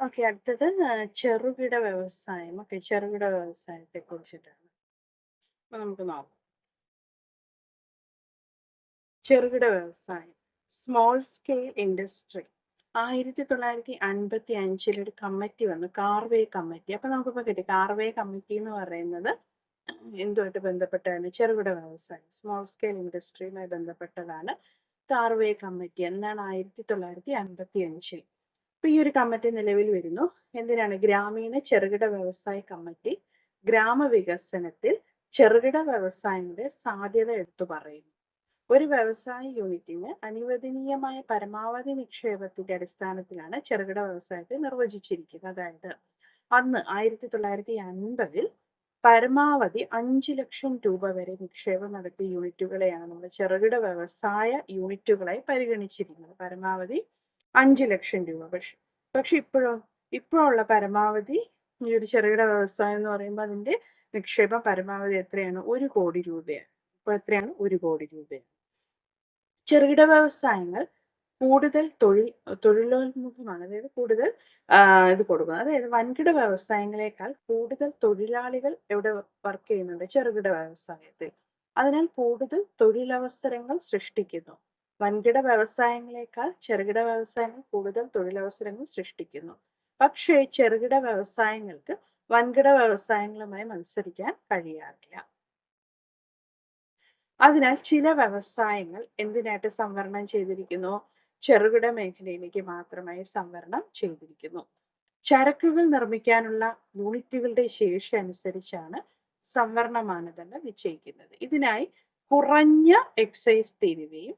Okay അടുത്തത് ചെറുകിട വ്യവസായം. ഓക്കെ ചെറുകിട വ്യവസായത്തെ കുറിച്ചിട്ടാണ്. അപ്പൊ നമുക്ക് നോക്കാം. ചെറുകിട വ്യവസായം. സ്മോൾ സ്കെയിൽ ഇൻഡസ്ട്രി ആയിരത്തി തൊള്ളായിരത്തി അൻപത്തി അഞ്ചിൽ ഒരു കമ്മിറ്റി വന്നു. കാർവേ കമ്മിറ്റി അപ്പൊ നമുക്കിപ്പോ കിട്ടി. കാർവേ കമ്മിറ്റി എന്ന് പറയുന്നത് എന്തുമായിട്ട് ബന്ധപ്പെട്ടാണ് ചെറുകിട വ്യവസായം. സ്മോൾ സ്കെയിൽ ഇൻഡസ്ട്രിയുമായി ബന്ധപ്പെട്ടതാണ് കാർവേ കമ്മിറ്റി എന്നാണ് ആയിരത്തി തൊള്ളായിരത്തി അൻപത്തി അഞ്ചിൽ അപ്പൊ ഈ ഒരു കമ്മിറ്റി നിലവിൽ വരുന്നു. എന്തിനാണ്? ഗ്രാമീണ ചെറുകിട വ്യവസായ കമ്മിറ്റി ഗ്രാമവികസനത്തിൽ ചെറുകിട വ്യവസായങ്ങളുടെ സാധ്യത എടുത്തു പറയുന്നു. ഒരു വ്യവസായ യൂണിറ്റിന് അനുവദനീയമായ പരമാവധി നിക്ഷേപത്തിന്റെ അടിസ്ഥാനത്തിലാണ് ചെറുകിട വ്യവസായത്തെ നിർവചിച്ചിരിക്കുന്നത്. അതായത് അന്ന് ആയിരത്തി തൊള്ളായിരത്തി അൻപതിൽ പരമാവധി അഞ്ച് ലക്ഷം രൂപ വരെ നിക്ഷേപം നടത്തിയ യൂണിറ്റുകളെയാണ് നമ്മൾ ചെറുകിട വ്യവസായ യൂണിറ്റുകളായി പരിഗണിച്ചിരുന്നത് പരമാവധി അഞ്ച് ലക്ഷം രൂപ. പക്ഷെ പക്ഷെ ഇപ്പോഴോ ഇപ്പോഴുള്ള പരമാവധി ഈ ഒരു ചെറുകിട വ്യവസായം എന്ന് പറയുമ്പോൾ അതിന്റെ നിക്ഷേപം പരമാവധി എത്രയാണ്? ഒരു കോടി രൂപയാണ്. ഇപ്പൊ എത്രയാണ്? ഒരു കോടി രൂപയാണ്. ചെറുകിട വ്യവസായങ്ങൾ കൂടുതൽ തൊഴിൽ തൊഴിലോന്മുഖമാണ്. അതായത് കൂടുതൽ ഇത് കൊടുക്കുന്നത്. അതായത് വൻകിട വ്യവസായങ്ങളെക്കാൾ കൂടുതൽ തൊഴിലാളികൾ എവിടെ വർക്ക് ചെയ്യുന്നുണ്ട്? ചെറുകിട വ്യവസായത്തിൽ. അതിനാൽ കൂടുതൽ തൊഴിലവസരങ്ങൾ സൃഷ്ടിക്കുന്നു. വൻകിട വ്യവസായങ്ങളെക്കാൾ ചെറുകിട വ്യവസായങ്ങൾ കൂടുതൽ തൊഴിലവസരങ്ങൾ സൃഷ്ടിക്കുന്നു. പക്ഷേ ചെറുകിട വ്യവസായങ്ങൾക്ക് വൻകിട വ്യവസായങ്ങളുമായി മത്സരിക്കാൻ കഴിയാറില്ല. അതിനാൽ ചില വ്യവസായങ്ങൾ എന്തിനായിട്ട് സംവരണം ചെയ്തിരിക്കുന്നു? ചെറുകിട മേഖലയിലേക്ക് മാത്രമായി സംവരണം ചെയ്തിരിക്കുന്നു. ചരക്കുകൾ നിർമ്മിക്കാനുള്ള യൂണിറ്റുകളുടെ ശേഷി അനുസരിച്ചാണ് സംവരണ മാനദണ്ഡം നിശ്ചയിക്കുന്നത്. ഇതിനായി കുറഞ്ഞ എക്സൈസ് തീരുവയും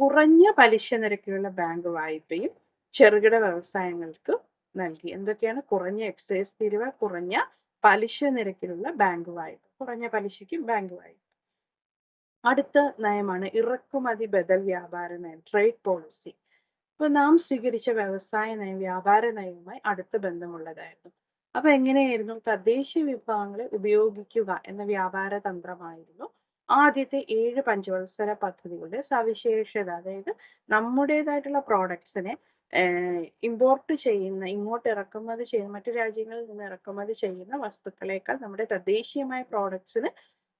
കുറഞ്ഞ പലിശ നിരക്കിലുള്ള ബാങ്ക് വായ്പയും ചെറുകിട വ്യവസായങ്ങൾക്ക് നൽകി. എന്തൊക്കെയാണ്? കുറഞ്ഞ എക്സൈസ് തീരുവ കുറഞ്ഞ പലിശ നിരക്കിലുള്ള ബാങ്ക് വായ്പ. കുറഞ്ഞ പലിശയ്ക്ക് ബാങ്ക് വായ്പ. അടുത്ത നയമാണ് ഇറക്കുമതി ബദൽ വ്യാപാര നയം ട്രേഡ് പോളിസി ഇപ്പൊ നാം സ്വീകരിച്ച വ്യവസായ നയം വ്യാപാര നയവുമായി അടുത്ത ബന്ധമുള്ളതായിരുന്നു. അപ്പൊ എങ്ങനെയായിരുന്നു? തദ്ദേശീയ വിഭവങ്ങളെ ഉപയോഗിക്കുക എന്ന വ്യാപാര തന്ത്രമായിരുന്നു ആദ്യത്തെ ഏഴ് പഞ്ചവത്സര പദ്ധതികളുടെ സവിശേഷത. അതായത് നമ്മുടേതായിട്ടുള്ള പ്രോഡക്ട്സിനെ ഇമ്പോർട്ട് ചെയ്യുന്ന ഇങ്ങോട്ട് ഇറക്കുമതി ചെയ്യുന്ന മറ്റു രാജ്യങ്ങളിൽ നിന്ന് ഇറക്കുമതി ചെയ്യുന്ന വസ്തുക്കളേക്കാൾ നമ്മുടെ തദ്ദേശീയമായ പ്രോഡക്ട്സിന്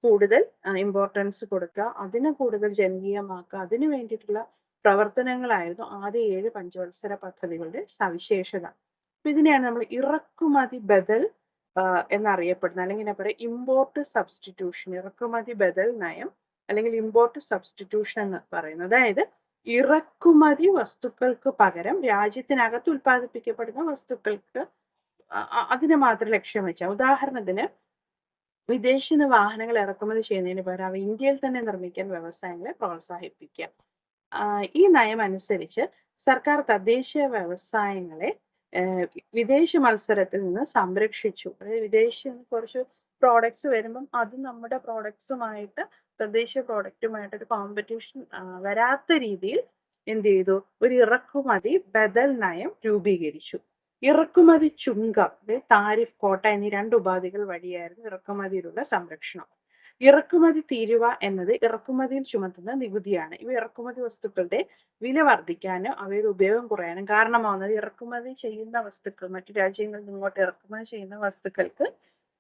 കൂടുതൽ ഇമ്പോർട്ടൻസ് കൊടുക്കുക. അതിനെ കൂടുതൽ ജനകീയമാക്കുക. അതിനു വേണ്ടിയിട്ടുള്ള പ്രവർത്തനങ്ങളായിരുന്നു ആദ്യ ഏഴ് പഞ്ചവത്സര പദ്ധതികളുടെ സവിശേഷത. ഇതിനെയാണ് നമ്മൾ ഇറക്കുമതി ബദൽ ആഹ് എന്നറിയപ്പെടുന്നത് അല്ലെങ്കിൽ എന്നാ പറയുക ഇമ്പോർട്ട് സബ്സ്റ്റിറ്റ്യൂഷൻ ഇറക്കുമതി ബദൽ നയം അല്ലെങ്കിൽ ഇമ്പോർട്ട് സബ്സ്റ്റിറ്റ്യൂഷൻ എന്ന് പറയുന്നത്. അതായത് ഇറക്കുമതി വസ്തുക്കൾക്ക് പകരം രാജ്യത്തിനകത്ത് ഉൽപ്പാദിപ്പിക്കപ്പെടുന്ന വസ്തുക്കൾക്ക് അതിനെ മാത്രം ലക്ഷ്യം വെച്ച ഉദാഹരണത്തിന് വിദേശത്ത് നിന്ന് വാഹനങ്ങൾ ഇറക്കുമതി ചെയ്യുന്നതിന് പകരം അവ ഇന്ത്യയിൽ തന്നെ നിർമ്മിക്കാൻ വ്യവസായങ്ങളെ പ്രോത്സാഹിപ്പിക്കുക. ഈ നയം അനുസരിച്ച് സർക്കാർ തദ്ദേശീയ വ്യവസായങ്ങളെ വിദേശ മത്സരത്തിൽ നിന്ന് സംരക്ഷിച്ചു. അതായത് വിദേശ കുറച്ച് പ്രോഡക്ട്സ് വരുമ്പം അത് നമ്മുടെ പ്രോഡക്ട്സുമായിട്ട് തദ്ദേശീയ പ്രോഡക്റ്റുമായിട്ട് ഒരു കോമ്പറ്റീഷൻ വരാത്ത രീതിയിൽ എന്ത് ചെയ്തു? ഒരു ഇറക്കുമതി ബദൽ നയം രൂപീകരിച്ചു. ഇറക്കുമതി ചുങ്കം താരിഫ് കോട്ട എന്നീ രണ്ട് ഉപാധികൾ വഴിയായിരുന്നു ഇറക്കുമതിയിലുള്ള സംരക്ഷണം. ഇറക്കുമതി തീരുവ എന്നത് ഇറക്കുമതിയിൽ ചുമത്തുന്ന നികുതിയാണ്. ഇവ ഇറക്കുമതി വസ്തുക്കളുടെ വില വർദ്ധിക്കാനും അവയുടെ ഉപയോഗം കുറയാനും കാരണമാവുന്നത് ഇറക്കുമതി ചെയ്യുന്ന വസ്തുക്കൾ മറ്റു രാജ്യങ്ങളിൽ ഇങ്ങോട്ട് ഇറക്കുമതി ചെയ്യുന്ന വസ്തുക്കൾക്ക്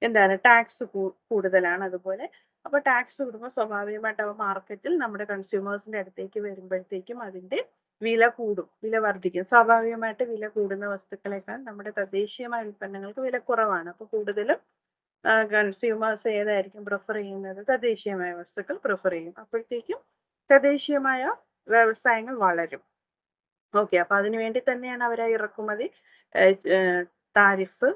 എന്താണ്? ടാക്സ് കൂടുതലാണ് അതുപോലെ. അപ്പൊ ടാക്സ് കൂടുമ്പോൾ സ്വാഭാവികമായിട്ട് അവ മാർക്കറ്റിൽ നമ്മുടെ കൺസ്യൂമേഴ്സിന്റെ അടുത്തേക്ക് വരുമ്പോഴത്തേക്കും അതിന്റെ വില കൂടും വില വർദ്ധിക്കും. സ്വാഭാവികമായിട്ട് വില കൂടുന്ന വസ്തുക്കളെക്കാൾ നമ്മുടെ തദ്ദേശീയമായ ഉൽപ്പന്നങ്ങൾക്ക് വില കുറവാണ്. അപ്പൊ കൂടുതലും കൺസ്യൂമേഴ്സ് ഏതായിരിക്കും പ്രിഫർ ചെയ്യുന്നത്? തദ്ദേശീയമായ വസ്തുക്കൾ പ്രിഫർ ചെയ്യും. അപ്പോഴത്തേക്കും തദ്ദേശീയമായ വ്യവസായങ്ങൾ വളരും. ഓക്കെ അപ്പൊ അതിനു വേണ്ടി തന്നെയാണ് അവർ ആ ഇറക്കുമതി താരിഫ്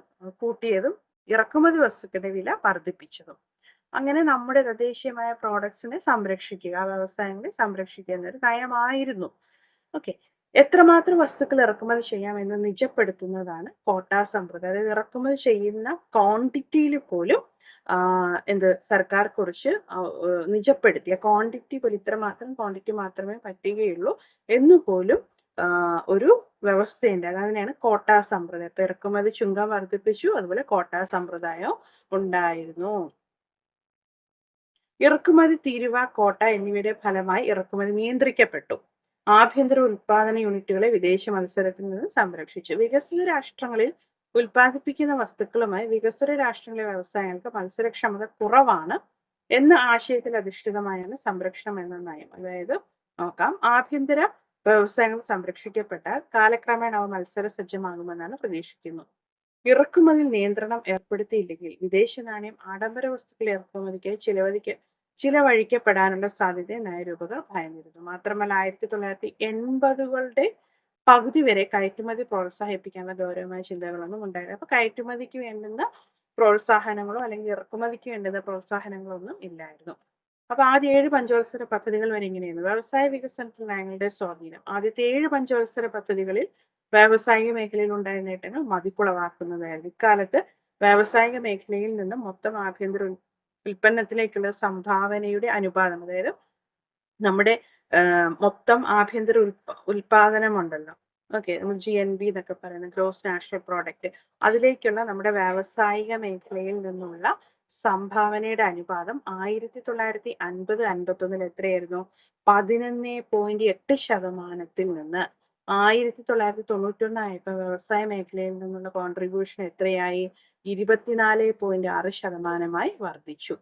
കൂട്ടിയതും ഇറക്കുമതി വസ്തുക്കളുടെ വില വർദ്ധിപ്പിച്ചതും. അങ്ങനെ നമ്മുടെ തദ്ദേശീയമായ പ്രോഡക്ട്സിനെ സംരക്ഷിക്കുക വ്യവസായങ്ങളെ സംരക്ഷിക്കുക എന്നൊരു നയമായിരുന്നു. ഓക്കെ എത്രമാത്രം വസ്തുക്കൾ ഇറക്കുമതി ചെയ്യാം എന്ന് നിജപ്പെടുത്തുന്നതാണ് കോട്ടാ സമ്പ്രദായം. അതായത് ഇറക്കുമതി ചെയ്യുന്ന ക്വാണ്ടിറ്റിയിൽ പോലും എന്ത് സർക്കാർ കുറിച്ച് നിജപ്പെടുത്തിയ ക്വാണ്ടിറ്റി പോലും ഇത്രമാത്രം ക്വാണ്ടിറ്റി മാത്രമേ പറ്റുകയുള്ളൂ എന്ന് പോലും ഒരു വ്യവസ്ഥയുണ്ട്. അതിനെയാണ് കോട്ടാ സമ്പ്രദായം. ഇപ്പൊ ഇറക്കുമതി ചുങ്കം വർദ്ധിപ്പിച്ചു അതുപോലെ കോട്ടാ സമ്പ്രദായം ഉണ്ടായിരുന്നു. ഇറക്കുമതി തീരുവ കോട്ട എന്നിവയുടെ ഫലമായി ഇറക്കുമതി നിയന്ത്രിക്കപ്പെട്ടു. ആഭ്യന്തര ഉൽപാദന യൂണിറ്റുകളെ വിദേശ മത്സരത്തിൽ നിന്ന് സംരക്ഷിച്ചു. വികസിത രാഷ്ട്രങ്ങളിൽ ഉൽപ്പാദിപ്പിക്കുന്ന വസ്തുക്കളുമായി വികസ്വര രാഷ്ട്രങ്ങളിലെ വ്യവസായങ്ങൾക്ക് മത്സരക്ഷമത കുറവാണ് എന്ന ആശയത്തിൽ അധിഷ്ഠിതമായാണ് സംരക്ഷണം എന്ന നയം. അതായത് നോക്കാം. ആഭ്യന്തര വ്യവസായങ്ങൾ സംരക്ഷിക്കപ്പെട്ടാൽ കാലക്രമേണ അവ മത്സര സജ്ജമാകുമെന്നാണ് പ്രതീക്ഷിക്കുന്നത് ഇറക്കുമതിയിൽ നിയന്ത്രണം ഏർപ്പെടുത്തിയില്ലെങ്കിൽ വിദേശ നാണയം ആഡംബര വസ്തുക്കൾ ഇറക്കുമതിക്കായി ചിലവഴിക്ക ചിലവഴിക്കപ്പെടാനുള്ള സാധ്യത നയരൂപകർ ഭയന്നിരുന്നു. മാത്രമല്ല ആയിരത്തി തൊള്ളായിരത്തി എൺപതുകളുടെ പകുതി വരെ കയറ്റുമതി പ്രോത്സാഹിപ്പിക്കാനുള്ള ഗൗരവമായ ചിന്തകളൊന്നും ഉണ്ടായില്ല. അപ്പൊ കയറ്റുമതിക്ക് വേണ്ടുന്ന പ്രോത്സാഹനങ്ങളോ അല്ലെങ്കിൽ ഇറക്കുമതിക്ക് വേണ്ടുന്ന പ്രോത്സാഹനങ്ങളോ ഒന്നും ഇല്ലായിരുന്നു. അപ്പൊ ആദ്യ ഏഴ് പഞ്ചവത്സര പദ്ധതികൾ വരെ ഇങ്ങനെയാണ് വ്യവസായ വികസനത്തിൽ നയങ്ങളുടെ സ്വാധീനം. ആദ്യത്തെ ഏഴ് പഞ്ചവത്സര പദ്ധതികളിൽ വ്യാവസായിക മേഖലയിൽ ഉണ്ടായ നേട്ടങ്ങൾ മതിക്കുളവാക്കുന്നതായിരുന്നു ഇക്കാലത്ത് വ്യാവസായിക മേഖലയിൽ നിന്നും മൊത്തം ആഭ്യന്തര ഉൽപ്പന്നത്തിലേക്കുള്ള സംഭാവനയുടെ അനുപാതം. അതായത് നമ്മുടെ മൊത്തം ആഭ്യന്തര ഉൽപ ഉൽപാദനം ഉണ്ടല്ലോ ഓക്കെ നമ്മൾ ജി എൻ ബി എന്നൊക്കെ പറയുന്ന ഗ്രോസ് നാഷണൽ പ്രോഡക്റ്റ് അതിലേക്കുള്ള നമ്മുടെ വ്യാവസായിക മേഖലയിൽ നിന്നുള്ള സംഭാവനയുടെ അനുപാതം ആയിരത്തി തൊള്ളായിരത്തി അൻപത് അൻപത്തൊന്നിൽ എത്രയായിരുന്നു? പതിനൊന്ന് പോയിന്റ് എട്ട് ശതമാനത്തിൽ നിന്ന് ആയിരത്തി തൊള്ളായിരത്തി തൊണ്ണൂറ്റൊന്നായപ്പോൾ വ്യവസായ മേഖലയിൽ നിന്നുള്ള കോൺട്രിബ്യൂഷൻ എത്രയായി? ഇരുപത്തിനാല് പോയിന്റ് ആറ് ശതമാനമായി വർദ്ധിച്ചു.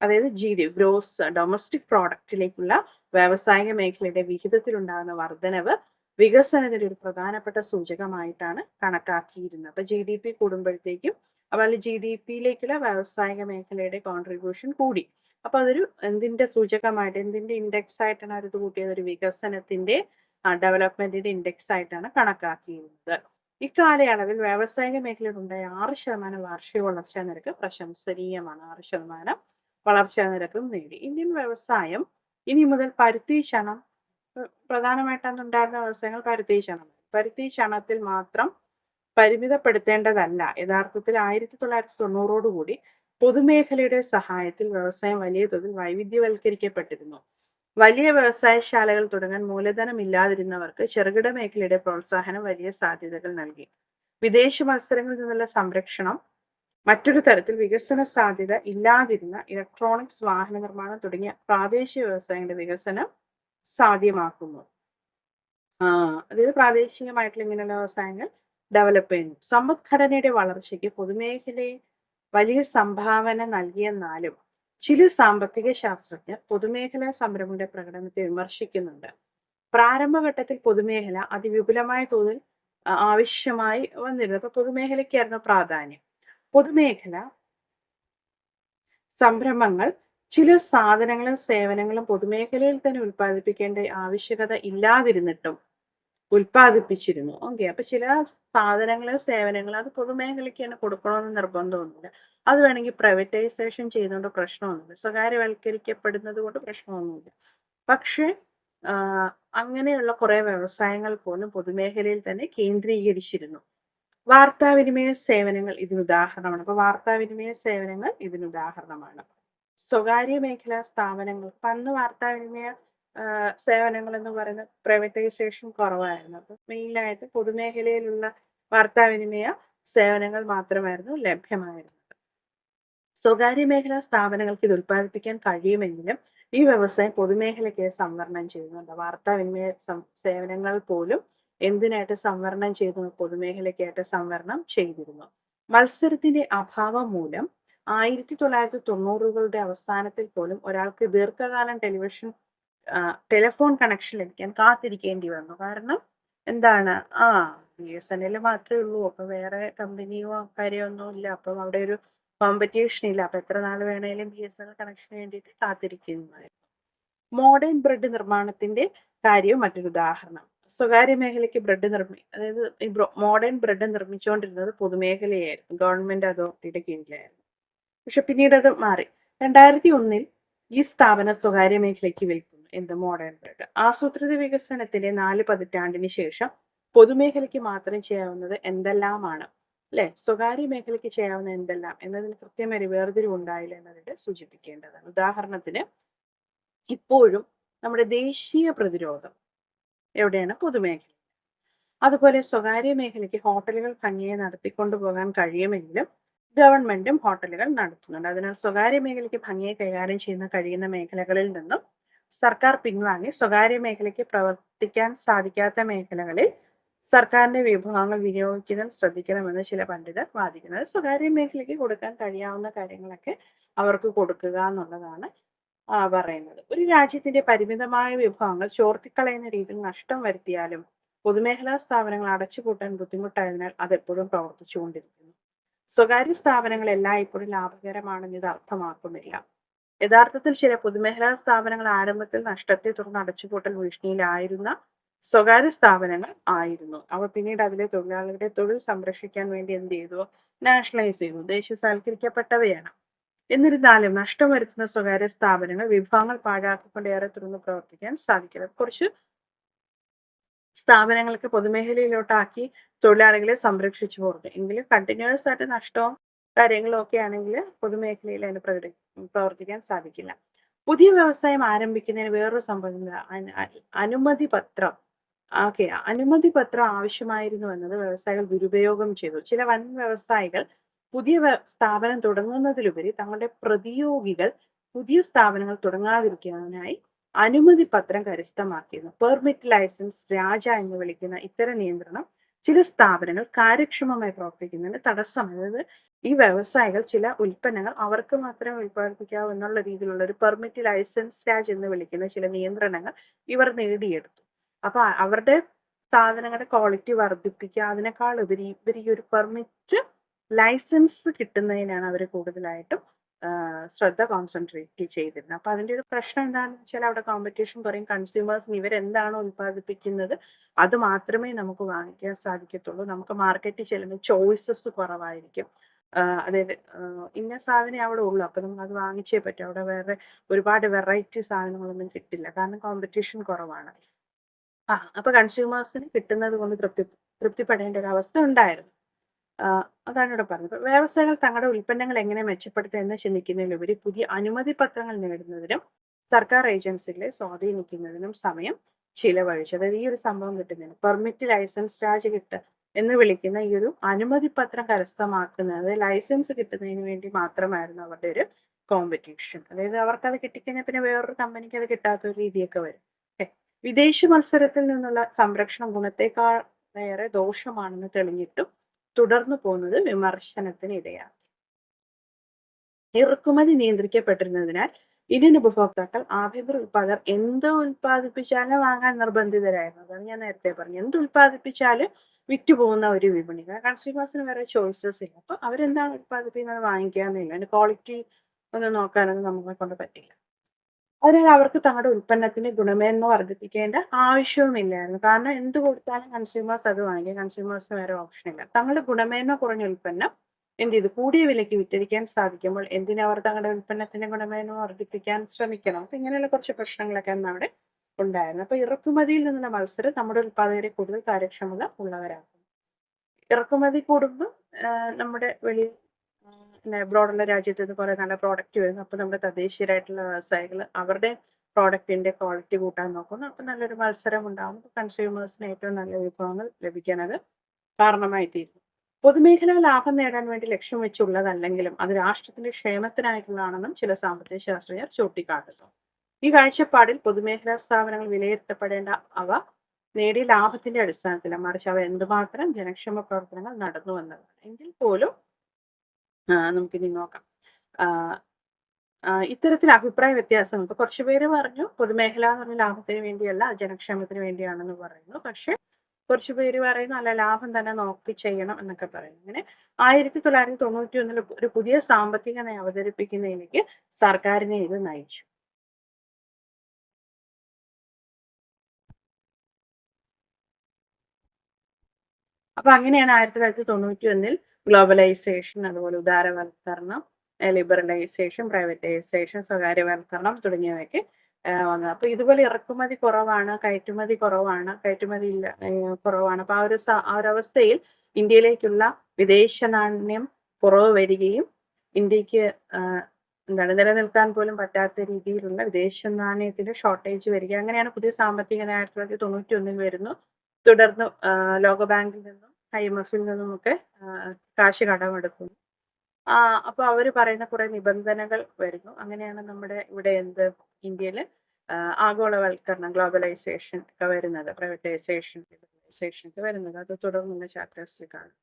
അതായത് ജി ഡി ഗ്രോസ് ഡൊമസ്റ്റിക് പ്രോഡക്റ്റിലേക്കുള്ള വ്യാവസായിക മേഖലയുടെ വിഹിതത്തിലുണ്ടാകുന്ന വർധനവ് വികസനത്തിന്റെ ഒരു പ്രധാനപ്പെട്ട സൂചകമായിട്ടാണ് കണക്കാക്കിയിരുന്നത്. അപ്പൊ ജി ഡി പി കൂടുമ്പോഴത്തേക്കും അതുപോലെ ജി ഡി പിയിലേക്കുള്ള വ്യാവസായിക മേഖലയുടെ കോൺട്രിബ്യൂഷൻ കൂടി. അപ്പൊ അതൊരു എന്തിന്റെ സൂചകമായിട്ട് എന്തിന്റെ ഇൻഡെക്സ് ആയിട്ടാണ് ഇത് കൂട്ടിയത്? ഒരു വികസനത്തിന്റെ ഡെവലപ്മെന്റിന്റെ ഇൻഡെക്സ് ആയിട്ടാണ് കണക്കാക്കിയിരുന്നത്. ഇക്കാലയളവിൽ വ്യാവസായിക മേഖലയിൽ ഉണ്ടായ ആറ് ശതമാനം വാർഷിക വളർച്ചാ നിരക്ക് പ്രശംസനീയമാണ്. ആറ് ശതമാനം വളർച്ചാ നിരക്കും നേടി. ഇന്ത്യൻ വ്യവസായം ഇനി മുതൽ പരുത്തി ക്ഷണം പ്രധാനമായിട്ടും അന്നുണ്ടായിരുന്ന വ്യവസായങ്ങൾ പരുത്തി ക്ഷണം. പരുത്തി ക്ഷണത്തിൽ മാത്രം പരിമിതപ്പെടുത്തേണ്ടതല്ല. യഥാർത്ഥത്തിൽ ആയിരത്തി തൊള്ളായിരത്തി തൊണ്ണൂറോടുകൂടി പൊതുമേഖലയുടെ സഹായത്തിൽ വ്യവസായം വലിയ തോതിൽ വൈവിധ്യവൽക്കരിക്കപ്പെട്ടിരുന്നു. വലിയ വ്യവസായശാലകൾ തുടങ്ങാൻ മൂലധനം ഇല്ലാതിരുന്നവർക്ക് ചെറുകിട മേഖലയുടെ പ്രോത്സാഹനം വലിയ സാധ്യതകൾ നൽകി. വിദേശ മത്സരങ്ങളിൽ നിന്നുള്ള സംരക്ഷണം മറ്റൊരു തരത്തിൽ വികസന സാധ്യത ഇല്ലാതിരുന്ന ഇലക്ട്രോണിക്സ് വാഹന നിർമ്മാണം തുടങ്ങിയ പ്രാദേശിക വ്യവസായങ്ങളുടെ വികസനം സാധ്യമാക്കുന്നു. അതായത് പ്രാദേശികമായിട്ടുള്ള ഇങ്ങനെയുള്ള വ്യവസായങ്ങൾ ഡെവലപ്പ് ചെയ്യുന്നു. സമ്പദ്ഘടനയുടെ വളർച്ചയ്ക്ക് പൊതുമേഖലയെ വലിയ സംഭാവന നൽകിയെന്നാലും ചില സാമ്പത്തിക ശാസ്ത്രജ്ഞർ പൊതുമേഖലാ സംരംഭങ്ങളുടെ പ്രകടനത്തെ വിമർശിക്കുന്നുണ്ട്. പ്രാരംഭഘട്ടത്തിൽ പൊതുമേഖല അതിവിപുലമായ തോതിൽ ആവശ്യമായി വന്നിരുന്നത് അപ്പൊ പൊതുമേഖലയ്ക്കായിരുന്നു പ്രാധാന്യം. പൊതുമേഖല സംരംഭങ്ങൾ ചില സാധനങ്ങളും സേവനങ്ങളും പൊതുമേഖലയിൽ തന്നെ ഉൽപ്പാദിപ്പിക്കേണ്ട ആവശ്യകത ഇല്ലാതിരുന്നിട്ടും ഉൽപ്പാദിപ്പിച്ചിരുന്നു. ഓക്കെ അപ്പൊ ചില സാധനങ്ങൾ സേവനങ്ങൾ അത് പൊതുമേഖലയ്ക്കാണ് കൊടുക്കണമെന്ന് നിർബന്ധമൊന്നുമില്ല അത് വേണമെങ്കിൽ പ്രൈവറ്റൈസേഷൻ ചെയ്യുന്നതുകൊണ്ട് പ്രശ്നമൊന്നുമില്ല. സ്വകാര്യവൽക്കരിക്കപ്പെടുന്നത് കൊണ്ട് പ്രശ്നമൊന്നുമില്ല. പക്ഷെ അങ്ങനെയുള്ള കുറെ വ്യവസായങ്ങൾ പോലും പൊതുമേഖലയിൽ തന്നെ കേന്ദ്രീകരിച്ചിരുന്നു. വാർത്താവിനിമയ സേവനങ്ങൾ ഇതിന് ഉദാഹരണമാണ്. അപ്പൊ വാർത്താവിനിമയ സേവനങ്ങൾ ഇതിന് ഉദാഹരണമാണ്. സ്വകാര്യ മേഖലാ സ്ഥാപനങ്ങൾ പന്ന് വാർത്താവിനിമയ സേവനങ്ങൾ എന്ന് പറയുന്നത് പ്രൈവറ്റൈസേഷൻ കുറവായിരുന്നു. അപ്പൊ മെയിനായിട്ട് പൊതുമേഖലയിലുള്ള വാർത്താവിനിമയ സേവനങ്ങൾ മാത്രമായിരുന്നു ലഭ്യമായിരുന്നത്. സ്വകാര്യ മേഖലാ സ്ഥാപനങ്ങൾക്ക് ഇത് ഉൽപ്പാദിപ്പിക്കാൻ കഴിയുമെങ്കിലും ഈ വ്യവസായം പൊതുമേഖലയ്ക്ക് സംവരണം ചെയ്യുന്നുണ്ട് വാർത്താവിനിമയ സേവനങ്ങൾ പോലും എന്തിനായിട്ട് സംവരണം ചെയ്തു പൊതുമേഖലയ്ക്കായിട്ട് സംവരണം ചെയ്തിരുന്നു. മത്സരത്തിന്റെ അഭാവം മൂലം ആയിരത്തി തൊള്ളായിരത്തി തൊണ്ണൂറുകളുടെ അവസാനത്തിൽ പോലും ഒരാൾക്ക് ദീർഘകാലം ടെലിവിഷൻ ടെലിഫോൺ കണക്ഷൻ ലഭിക്കാൻ കാത്തിരിക്കേണ്ടി വന്നു. കാരണം എന്താണ്? ആ ബി എസ് എൻ എൽ മാത്രമേ ഉള്ളൂ. അപ്പൊ വേറെ കമ്പനിയോ കാര്യമോ ഒന്നും ഇല്ല. അപ്പം അവിടെ ഒരു കോമ്പറ്റീഷൻ ഇല്ല. അപ്പൊ എത്ര നാൾ വേണേലും ബി എസ് എൻ എൽ കണക്ഷന് വേണ്ടിയിട്ട് കാത്തിരിക്കുന്നതായിരുന്നു. മോഡേൺ ബ്രെഡ് നിർമ്മാണത്തിന്റെ കാര്യവും മറ്റൊരു ഉദാഹരണം. സ്വകാര്യ മേഖലയ്ക്ക് ബ്രെഡ് നിർമ്മി അതായത് ഈ മോഡേൺ ബ്രെഡ് നിർമ്മിച്ചുകൊണ്ടിരുന്നത് പൊതുമേഖലയായിരുന്നു. ഗവൺമെന്റ് അതോറിറ്റിയുടെ കീഴിലായിരുന്നു. പക്ഷെ പിന്നീട് അത് മാറി. രണ്ടായിരത്തി ഒന്നിൽ ഈ സ്ഥാപനം സ്വകാര്യ മേഖലയ്ക്ക് വിൽക്കുന്നു എന്ത് മോഡേൺ ബ്രെഡ് ആസൂത്രിത വികസനത്തിന്റെ നാല് പതിറ്റാണ്ടിന് ശേഷം പൊതുമേഖലയ്ക്ക് മാത്രം ചെയ്യാവുന്നത് എന്തെല്ലാമാണ്? അല്ലെ? സ്വകാര്യ മേഖലയ്ക്ക് ചെയ്യാവുന്ന എന്തെല്ലാം? എന്നതിന് കൃത്യമായ വേർതിരിവ് ഉണ്ടായില്ല എന്നതിന്റെ സൂചിപ്പിക്കേണ്ടതാണ്. ഉദാഹരണത്തിന് ഇപ്പോഴും നമ്മുടെ ദേശീയ പ്രതിരോധം എവിടെയാണ്? പൊതുമേഖല അതുപോലെ സ്വകാര്യ മേഖലയ്ക്ക് ഹോട്ടലുകൾ ഭംഗിയെ നടത്തിക്കൊണ്ടു പോകാൻ കഴിയുമെങ്കിലും ഗവൺമെന്റും ഹോട്ടലുകൾ നടത്തുന്നുണ്ട്. അതിനാൽ സ്വകാര്യ മേഖലയ്ക്ക് ഭംഗിയെ കൈകാര്യം ചെയ്യുന്ന കഴിയുന്ന മേഖലകളിൽ നിന്നും സർക്കാർ പിൻവാങ്ങി സ്വകാര്യ മേഖലയ്ക്ക് പ്രവർത്തിക്കാൻ സാധിക്കാത്ത മേഖലകളിൽ സർക്കാരിന്റെ വിഭവങ്ങൾ വിനിയോഗിക്കുന്നതിൽ ശ്രദ്ധിക്കണമെന്ന് ചില പണ്ഡിതർ വാദിക്കുന്നത്. സ്വകാര്യ മേഖലയ്ക്ക് കൊടുക്കാൻ കഴിയാവുന്ന കാര്യങ്ങളൊക്കെ അവർക്ക് കൊടുക്കുക എന്നുള്ളതാണ് പറയുന്നത്. ഒരു രാജ്യത്തിന്റെ പരിമിതമായ വിഭവങ്ങൾ ചോർത്തിക്കളയുന്ന രീതിയിൽ നഷ്ടം വരുത്തിയാലും പൊതുമേഖലാ സ്ഥാപനങ്ങൾ അടച്ചുപൂട്ടാൻ ബുദ്ധിമുട്ടായതിനാൽ അത് എപ്പോഴും പ്രവർത്തിച്ചുകൊണ്ടിരിക്കുന്നു. സ്വകാര്യ സ്ഥാപനങ്ങൾ എല്ലായ്പ്പോഴും ലാഭകരമാണെന്ന് ഇത് അർത്ഥമാക്കുന്നില്ല. യഥാർത്ഥത്തിൽ ചില പൊതുമേഖലാ സ്ഥാപനങ്ങൾ ആരംഭത്തിൽ നഷ്ടത്തെ തുടർന്ന് അടച്ചുപൂട്ടൽ ഭീഷണിയിലായിരുന്ന സ്വകാര്യ സ്ഥാപനങ്ങൾ ആയിരുന്നു. അവ പിന്നീട് അതിലെ തൊഴിലാളികളുടെ തൊഴിൽ സംരക്ഷിക്കാൻ വേണ്ടി എന്ത് ചെയ്തു? നാഷണലൈസ് ചെയ്തു. ദേശസാൽക്കരിക്കപ്പെട്ടവയാണ്. എന്നിരുന്നാലും നഷ്ടം വരുത്തുന്ന സ്വകാര്യ സ്ഥാപനങ്ങൾ വിഭവങ്ങൾ പാഴാക്കിക്കൊണ്ട് ഏറെ തുറന്ന് പ്രവർത്തിക്കാൻ സാധിക്കില്ല. കുറച്ച് സ്ഥാപനങ്ങൾക്ക് പൊതുമേഖലയിലോട്ടാക്കി തൊഴിലാളികളെ സംരക്ഷിച്ചു പോകുന്നു. എങ്കിലും കണ്ടിന്യൂസ് ആയിട്ട് നഷ്ടവും കാര്യങ്ങളും ഒക്കെ ആണെങ്കിൽ പൊതുമേഖലയിൽ അതിന് പ്രകടി പ്രവർത്തിക്കാൻ സാധിക്കില്ല. പുതിയ വ്യവസായം ആരംഭിക്കുന്നതിന് വേറൊരു സംഭവം. അനുമതി പത്രം. ഓക്കെ അനുമതി പത്രം ആവശ്യമായിരുന്നു എന്നത് വ്യവസായികൾ ദുരുപയോഗം ചെയ്തു. ചില വൻ വ്യവസായികൾ പുതിയ സ്ഥാപനം തുടങ്ങുന്നതിലുപരി തങ്ങളുടെ പ്രതിയോഗികൾ പുതിയ സ്ഥാപനങ്ങൾ തുടങ്ങാതിരിക്കുന്നതിനായി അനുമതി പത്രം കരസ്ഥമാക്കിയിരുന്നു. പെർമിറ്റ് ലൈസൻസ് രാജ എന്ന് വിളിക്കുന്ന ഇത്തരം നിയന്ത്രണം ചില സ്ഥാപനങ്ങൾ കാര്യക്ഷമമായി പ്രവർത്തിക്കുന്നതിന് തടസ്സം. അതായത് ഈ വ്യവസായികൾ ചില ഉൽപ്പന്നങ്ങൾ അവർക്ക് മാത്രമേ ഉൽപ്പാദിപ്പിക്കാവൂ എന്നുള്ള രീതിയിലുള്ള ഒരു പെർമിറ്റ് ലൈസൻസ് രാജ് എന്ന് വിളിക്കുന്ന ചില നിയന്ത്രണങ്ങൾ ഇവർ നേടിയെടുത്തു. അപ്പൊ അവരുടെ സാധനങ്ങളുടെ ക്വാളിറ്റി വർദ്ധിപ്പിക്കുക അതിനേക്കാൾ ഉപരി ഇവർ ഈ ഒരു പെർമിറ്റ് ലൈസൻസ് കിട്ടുന്നതിനാണ് അവർ കൂടുതലായിട്ടും ശ്രദ്ധ കോൺസെൻട്രേറ്റ് ചെയ്തിരുന്നത് അപ്പൊ അതിന്റെ ഒരു പ്രശ്നം എന്താണെന്ന് വെച്ചാൽ അവിടെ കോമ്പറ്റീഷൻ കുറയും കൺസ്യൂമേഴ്സിന് ഇവരെന്താണോ ഉത്പാദിപ്പിക്കുന്നത് അത് മാത്രമേ നമുക്ക് വാങ്ങിക്കാൻ സാധിക്കത്തുള്ളൂ. നമുക്ക് മാർക്കറ്റിൽ ചെല്ലുമ്പോൾ ചോയ്സസ് കുറവായിരിക്കും. അതായത് ഇന്ന സാധനം അവിടെ ഉള്ളൂ. അപ്പൊ നമുക്ക് അത് വാങ്ങിച്ചേ പറ്റും. അവിടെ വേറെ ഒരുപാട് വെറൈറ്റി സാധനങ്ങളൊന്നും കിട്ടില്ല. കാരണം കോമ്പറ്റീഷൻ കുറവാണ്. ആ അപ്പൊ കൺസ്യൂമേഴ്സിന് കിട്ടുന്നത് കൊണ്ട് തൃപ്തി തൃപ്തിപ്പെടേണ്ട ഒരു അവസ്ഥ ഉണ്ടായിരുന്നു. അതാണ് ഇവിടെ പറഞ്ഞത്. വ്യവസായികൾ തങ്ങളുടെ ഉൽപ്പന്നങ്ങൾ എങ്ങനെ മെച്ചപ്പെടുത്തുമെന്ന് ചിന്തിക്കുന്നതിലുപരി പുതിയ അനുമതി പത്രങ്ങൾ നേടുന്നതിനും സർക്കാർ ഏജൻസികളെ സ്വാധീനിക്കുന്നതിനും സമയം ചിലവഴിച്ചു. അതായത് ഈ ഒരു സംഭവം കിട്ടുന്നതിന് പെർമിറ്റ് ലൈസൻസ് രാജ് കിട്ട എന്ന് വിളിക്കുന്ന ഈ ഒരു അനുമതി പത്രം കരസ്ഥമാക്കുന്നത് ലൈസൻസ് കിട്ടുന്നതിന് വേണ്ടി മാത്രമായിരുന്നു അവരുടെ ഒരു കോമ്പറ്റീഷൻ അതായത് അവർക്ക് അത് കിട്ടിക്കഴിഞ്ഞാൽ പിന്നെ വേറൊരു കമ്പനിക്ക് അത് കിട്ടാത്ത ഒരു രീതിയൊക്കെ വരും. വിദേശ മത്സരത്തിൽ നിന്നുള്ള സംരക്ഷണ ഗുണത്തെക്കാൾ ഏറെ ദോഷമാണെന്ന് തെളിഞ്ഞിട്ടും തുടർന്നു പോകുന്നത് വിമർശനത്തിന് ഇടയാണ് ഇറക്കുമതി നിയന്ത്രിക്കപ്പെട്ടിരുന്നതിനാൽ ഇന്ത്യൻ ഉപഭോക്താക്കൾ ആഭ്യന്തര ഉൽപാദകർ എന്ത് ഉൽപ്പാദിപ്പിച്ചാലും വാങ്ങാൻ നിർബന്ധിതരായിരുന്നു. അതാണ് ഞാൻ നേരത്തെ പറഞ്ഞു എന്ത് ഉൽപ്പാദിപ്പിച്ചാലും വിറ്റുപോകുന്ന ഒരു വിപണി. കൺസ്യൂമേഴ്സിന് വേറെ ചോയ്സസ് ഇല്ല. അപ്പൊ അവരെന്താണ് ഉൽപ്പാദിപ്പിക്കുന്നത്? വാങ്ങിക്കാന്നില്ല അതിന്റെ ക്വാളിറ്റി ഒന്ന് നോക്കാനൊന്നും നമ്മളെ കൊണ്ട് പറ്റില്ല. അതിനാൽ അവർക്ക് തങ്ങളുടെ ഉൽപ്പന്നത്തിന്റെ ഗുണമേന്മ വർദ്ധിപ്പിക്കേണ്ട ആവശ്യവുമില്ലായിരുന്നു. കാരണം എന്ത് കൊടുത്താലും കൺസ്യൂമേഴ്സ് അത് വാങ്ങിക്കും. കൺസ്യൂമേഴ്സിന് വേറെ ഓപ്ഷൻ ഇല്ല. തങ്ങളുടെ ഗുണമേന്മ കുറഞ്ഞ ഉൽപ്പന്നം എന്ത് ചെയ്തു? കൂടിയ വിലയ്ക്ക് വിറ്റഴിക്കാൻ സാധിക്കുമ്പോൾ എന്തിനാ അവർ തങ്ങളുടെ ഉൽപ്പന്നത്തിന്റെ ഗുണമേന്മ വർദ്ധിപ്പിക്കാൻ ശ്രമിക്കണം? അപ്പൊ ഇങ്ങനെയുള്ള കുറച്ച് പ്രശ്നങ്ങളൊക്കെ അന്ന് അവിടെ ഉണ്ടായിരുന്നു. അപ്പൊ ഇറക്കുമതിയിൽ നിന്നുള്ള മത്സരം നമ്മുടെ ഉൽപ്പാദകരെ കൂടുതൽ കാര്യക്ഷമത ഉള്ളവരാക്കും. ഇറക്കുമതി കൂടുമ്പോൾ നമ്മുടെ വെളി അബ്രോഡുള്ള രാജ്യത്ത് നിന്ന് കുറെ നല്ല പ്രോഡക്റ്റ് വരുന്നു. അപ്പൊ നമ്മുടെ തദ്ദേശീയരായിട്ടുള്ള വ്യവസായികൾ അവരുടെ പ്രോഡക്റ്റിന്റെ ക്വാളിറ്റി കൂട്ടാൻ നോക്കുന്നു. അപ്പൊ നല്ലൊരു മത്സരം ഉണ്ടാകും കൺസ്യൂമേഴ്സിന് ഏറ്റവും നല്ല വിഭവങ്ങൾ ലഭിക്കാനത് കാരണമായി തീരുന്നു. പൊതുമേഖലാ ലാഭം നേടാൻ വേണ്ടി ലക്ഷ്യം വെച്ചുള്ളതല്ലെങ്കിലും അത് രാഷ്ട്രത്തിന്റെ ക്ഷേമത്തിനായിട്ടുള്ളതാണെന്നും ചില സാമ്പത്തിക ശാസ്ത്രജ്ഞർ ചൂണ്ടിക്കാട്ടുന്നു. ഈ കാഴ്ചപ്പാടിൽ പൊതുമേഖലാ സ്ഥാപനങ്ങൾ വിലയിരുത്തപ്പെടേണ്ട അവ നേടിയ ലാഭത്തിന്റെ അടിസ്ഥാനത്തിലാണ്. മറിച്ച് അവ എന്തുമാത്രം ജനക്ഷേമ പ്രവർത്തനങ്ങൾ നടന്നു എന്നതാണ്. എങ്കിൽ പോലും നമുക്കിനി നോക്കാം. ഇത്തരത്തിൽ അഭിപ്രായ വ്യത്യാസം. ഇപ്പൊ കുറച്ചു പേര് പറഞ്ഞു പൊതുമേഖല എന്ന് പറഞ്ഞ ലാഭത്തിന് വേണ്ടിയല്ല ജനക്ഷേമത്തിന് വേണ്ടിയാണെന്ന് പറയുന്നു. പക്ഷെ കുറച്ചു പേര് പറയുന്നു അല്ല ലാഭം തന്നെ നോക്കി ചെയ്യണം എന്നൊക്കെ പറയുന്നു. അങ്ങനെ ആയിരത്തി തൊള്ളായിരത്തി തൊണ്ണൂറ്റി ഒന്നിൽ ഒരു പുതിയ സാമ്പത്തിക നയം അവതരിപ്പിക്കുന്നതിലേക്ക് സർക്കാരിനെ ഇത് നയിച്ചു. അപ്പൊ അങ്ങനെയാണ് ആയിരത്തി തൊള്ളായിരത്തി തൊണ്ണൂറ്റി ഒന്നിൽ ഗ്ലോബലൈസേഷൻ അതുപോലെ ഉദാരവൽക്കരണം ലിബറലൈസേഷൻ പ്രൈവറ്റൈസേഷൻ സ്വകാര്യവൽക്കരണം തുടങ്ങിയവയ്ക്ക് വന്നത്. അപ്പൊ ഇതുപോലെ ഇറക്കുമതി കുറവാണ് കയറ്റുമതി കുറവാണ് കയറ്റുമതി ഇല്ല കുറവാണ്. അപ്പൊ ആ ഒരു ആ ഒരു അവസ്ഥയിൽ ഇന്ത്യയിലേക്കുള്ള വിദേശ നാണ്യം കുറവ് വരികയും ഇന്ത്യയ്ക്ക് എന്താണ് നിലനിൽക്കാൻ പോലും പറ്റാത്ത രീതിയിലുള്ള വിദേശ നാണയത്തിന്റെ ഷോർട്ടേജ് വരിക അങ്ങനെയാണ് പുതിയ സാമ്പത്തിക നയം ആയിരത്തി തൊള്ളായിരത്തി തൊണ്ണൂറ്റി ഒന്നിൽ വരുന്നു. തുടർന്ന് ലോകബാങ്കിൽ നിന്നും ഐ എം എഫിൽ നിന്നുമൊക്കെ കാശ് കടമെടുക്കുന്നു. അപ്പൊ അവർ പറയുന്ന കുറെ നിബന്ധനകൾ വരുന്നു. അങ്ങനെയാണ് നമ്മുടെ ഇവിടെ എന്ത് ഇന്ത്യയിൽ ആഹ് ആഗോളവൽക്കരണം ഗ്ലോബലൈസേഷൻ ഒക്കെ വരുന്നത് പ്രൈവറ്റൈസേഷൻ ലിബറലൈസേഷൻ ഒക്കെ വരുന്നത്. അത് തുടർന്നുള്ള ചാപ്റ്റേഴ്സിൽ കാണാം